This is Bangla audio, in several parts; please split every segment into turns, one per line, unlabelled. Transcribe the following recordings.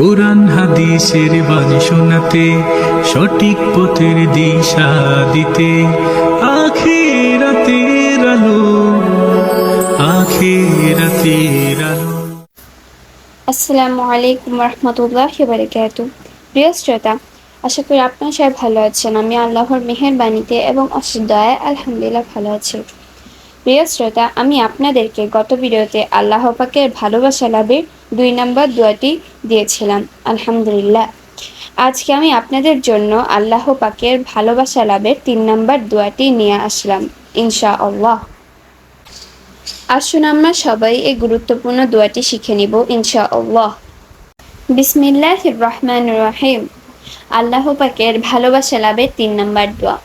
কোরআন, হাদিসের বাণী শোনাতে, সঠিক পথের দিশা দিতে। আখেরাতের আলো আখেরাতের আলো।
আসসালামু আলাইকুম রহমতুল্লাহ বারকাত প্রিয় শ্রোতা, আশা করি আপনার সবাই ভালো আছেন। আমি আল্লাহর মেহেরবানিতে এবং অশেষ আলহামদুলিল্লাহ ভালো আছি। প্রিয় শ্রোতা, আমি আপনাদেরকে গত ভিডিওতে আল্লাহ পাকের ভালোবাসা লাভের দুই নম্বর দোয়াটি দিয়েছিলাম। আলহামদুলিল্লাহ। আজকে আমি আপনাদের জন্য আল্লাহ পাকের ভালোবাসা লাভের তিন নম্বর দোয়াটি নিয়ে আসলাম ইনশা আল্লাহ আসুন আমরা সবাই এই গুরুত্বপূর্ণ দোয়াটি শিখে নিব ইনশা আল্লাহ বিসমিল্লাহ রহমান রহিম। আল্লাহ পাকের ভালোবাসা লাভের তিন নম্বর দোয়া।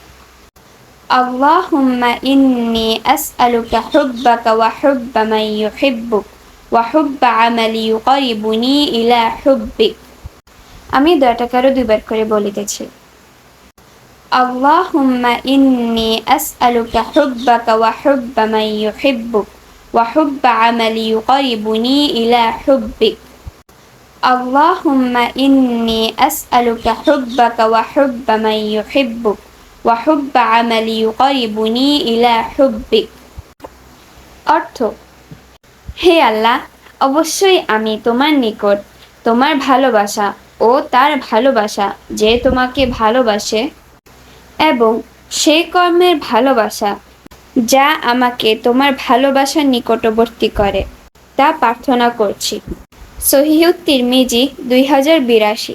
اللهم إني أسألك حبك وحب من يحبك وحب عمل يقربني إلى حبك আমি দয়াটাকে আরো দুইবার করে বলিতেছি اللهم إني أسألك حبك وحب من يحبك وحب عمل يقربني إلى حبك اللهم إني أسألك حبك وحب من يحبك ওয়াহুব্ব আমালি ইউকরিবুনি ইলা অর্থ, হে আল্লাহ, অবশ্যই আমি তোমার নিকট তোমার ভালোবাসা ও তার ভালোবাসা যে তোমাকে ভালোবাসে এবং সেই কর্মের ভালোবাসা যা আমাকে তোমার ভালোবাসার নিকটবর্তী করে, তা প্রার্থনা করছি। সহিউত্তির মিজি দুই হাজার বিরাশি।